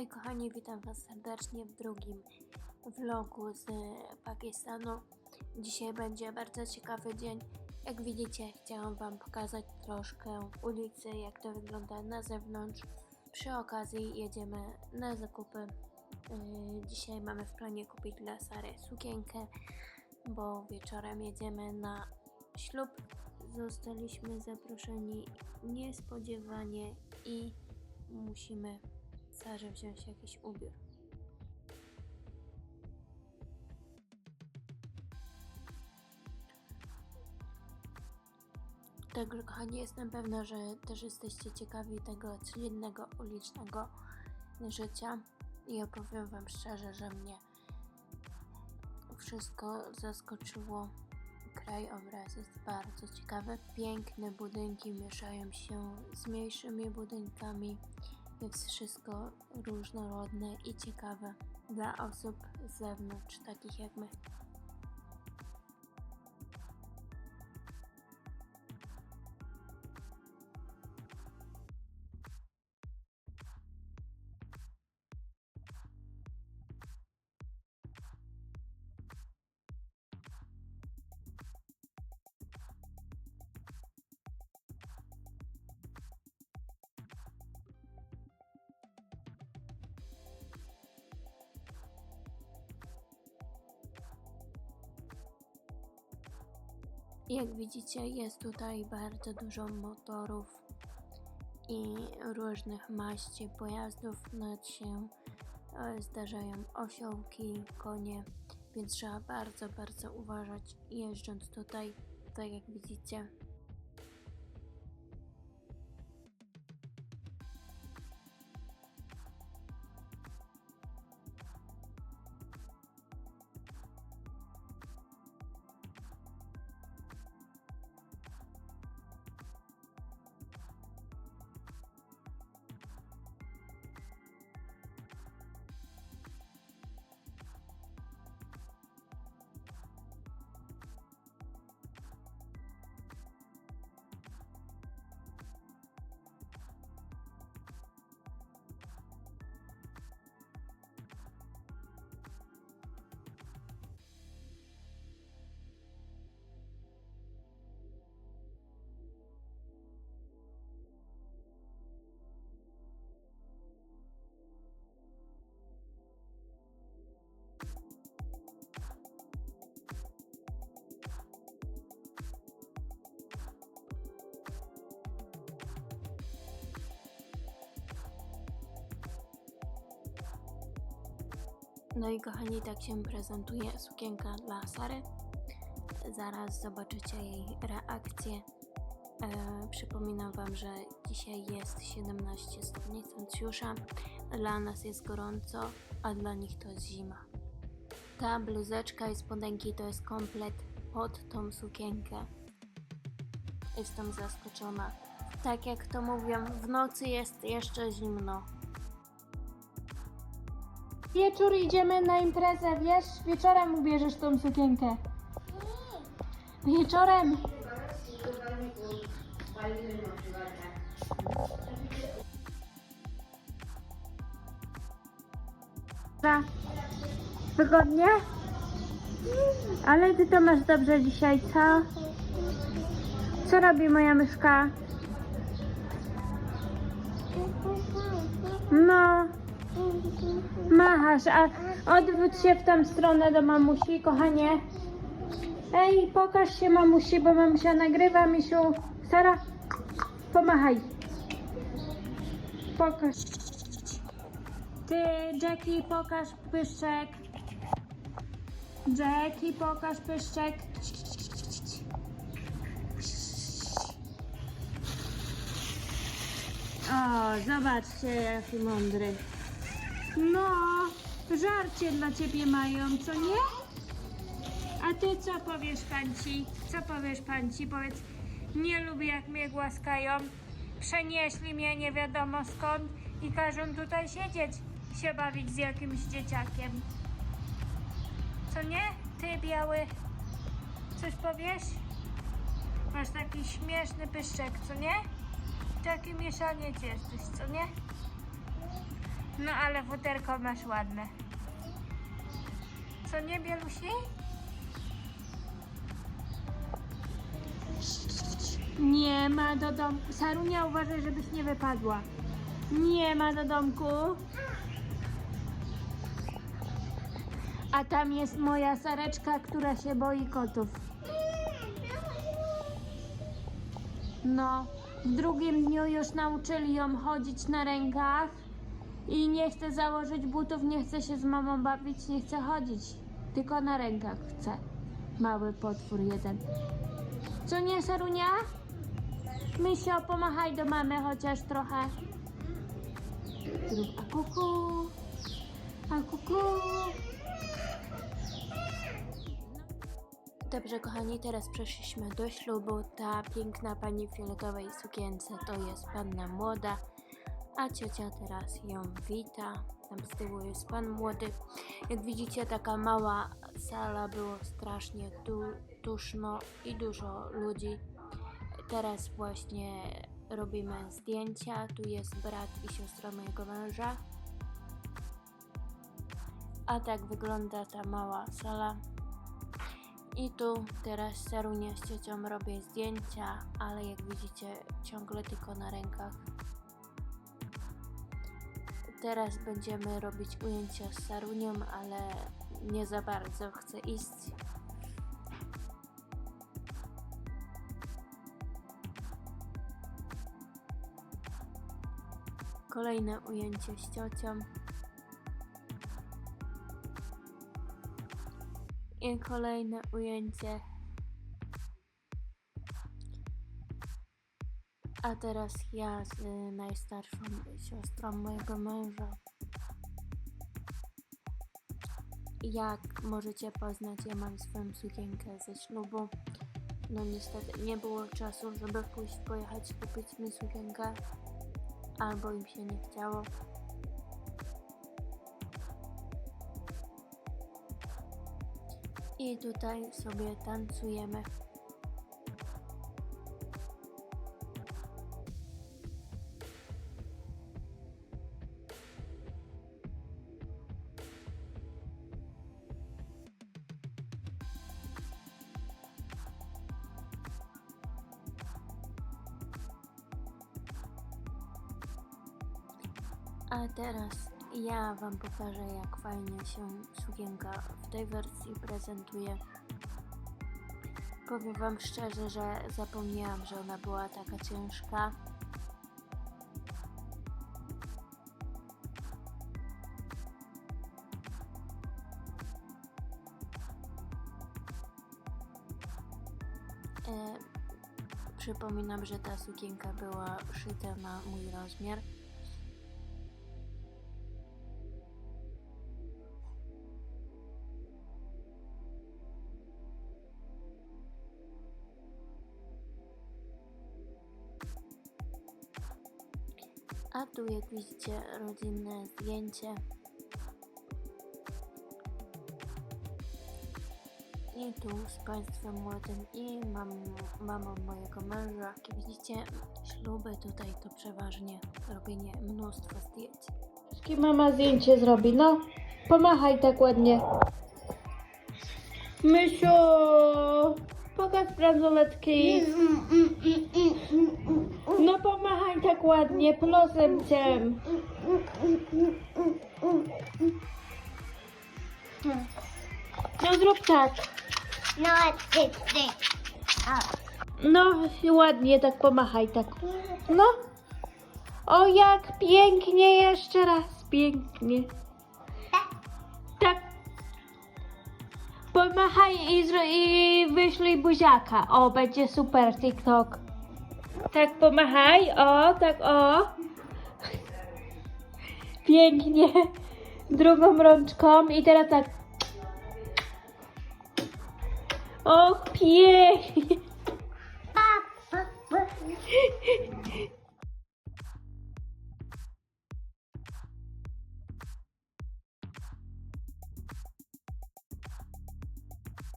Hej kochani, witam Was serdecznie w drugim vlogu z Pakistanu. Dzisiaj będzie bardzo ciekawy dzień. Jak widzicie, chciałam Wam pokazać troszkę ulicy, jak to wygląda na zewnątrz. Przy okazji jedziemy na zakupy. Yy, Dzisiaj mamy w planie kupić dla Sary sukienkę, bo wieczorem jedziemy na ślub. Zostaliśmy zaproszeni niespodziewanie i musimy Sarze wziąć jakiś ubiór. Także kochani, jestem pewna, że też jesteście ciekawi tego codziennego ulicznego życia i opowiem Wam szczerze, że mnie wszystko zaskoczyło. Krajobraz jest bardzo ciekawy. Piękne budynki mieszają się z mniejszymi budynkami. Jest wszystko różnorodne i ciekawe dla osób z zewnątrz, takich jak my. Jak widzicie, jest tutaj bardzo dużo motorów i różnych maści pojazdów. Nawet się e, zdarzają osiołki, konie, więc trzeba bardzo, bardzo uważać jeżdżąc tutaj, tak jak widzicie. No i kochani, tak się prezentuje sukienka dla Sary. Zaraz zobaczycie jej reakcję. E, przypominam Wam, że dzisiaj jest 17 stopni Celsjusza. Dla nas jest gorąco, a dla nich to jest zima. Ta bluzeczka i spodenki to jest komplet pod tą sukienkę. Jestem zaskoczona. Tak jak to mówią, w nocy jest jeszcze zimno. Wieczór idziemy na imprezę, wiesz? Wieczorem ubierzesz tą sukienkę. Wieczorem. Wygodnie? Ale ty to masz dobrze dzisiaj, co? Co robi moja myszka? No, machasz, a odwróć się w tą stronę do mamusi, kochanie. Ej, pokaż się mamusi, bo mamusia nagrywa, misiu. Sara, pomachaj. Pokaż. Ty, Jackie, pokaż pyszczek. Jackie, pokaż pyszczek. O, zobaczcie, jaki mądry. No, żarcie dla ciebie mają, co nie? A ty co powiesz, panci? Co powiesz, panci? Powiedz, nie lubię jak mnie głaskają. Przenieśli mnie nie wiadomo skąd i każą tutaj siedzieć, się bawić z jakimś dzieciakiem. Co nie? Ty, biały, coś powiesz? Masz taki śmieszny pyszczek, co nie? Takie mieszaniec jesteś, co nie? No ale futerko masz ładne. Co nie, Bielusi? Nie ma do domku. Sarunia, uważaj, żebyś nie wypadła. Nie ma do domku. A tam jest moja Sareczka, która się boi kotów. No, w drugim dniu już nauczyli ją chodzić na rękach i nie chce założyć butów, nie chce się z mamą bawić, nie chce chodzić. Tylko na rękach chce. Mały potwór jeden. Co nie, Sarunia? Mysio, pomachaj do mamy chociaż trochę. A kuku. A kuku. Dobrze, kochani, teraz przeszliśmy do ślubu. Ta piękna pani w fioletowej sukience to jest panna młoda, a ciocia teraz ją wita. Tam z tyłu jest pan młody. Jak widzicie, taka mała sala, było strasznie du duszno i dużo ludzi. Teraz właśnie robimy zdjęcia. Tu jest brat i siostra mojego męża. A tak wygląda ta mała sala. I tu teraz Sarunia z ciocią robię zdjęcia, ale jak widzicie ciągle tylko na rękach. Teraz będziemy robić ujęcia z Sarunią, ale nie za bardzo chcę iść. Kolejne ujęcie z ciocią. I kolejne ujęcie. A teraz ja z y, najstarszą siostrą mojego męża. Jak możecie poznać, ja mam swoją sukienkę ze ślubu. No niestety nie było czasu, żeby pójść pojechać kupić mi sukienkę. Albo im się nie chciało. I tutaj sobie tancujemy. A teraz ja Wam pokażę, jak fajnie się sukienka w tej wersji prezentuje. Powiem Wam szczerze, że zapomniałam, że ona była taka ciężka. E, przypominam, że ta sukienka była szyta na mój rozmiar. A tu jak widzicie rodzinne zdjęcie. I tu z państwem młodym i mam, mamą mojego męża. Jak widzicie, śluby tutaj to przeważnie robienie mnóstwo zdjęć. Wszystkie mama zdjęcie zrobi, no. Pomachaj tak ładnie. Mysiu, pokaż bransoletki. No pomachaj tak ładnie, prosem cię. No zrób tak. No, ty, ty. No ładnie tak pomachaj tak. No. O jak pięknie jeszcze raz. Pięknie. Tak. Pomachaj i, i wyślij buziaka. O, będzie super TikTok. Tak, pomachaj, o, tak, o. Pięknie. Drugą rączką i teraz tak. O, pięknie.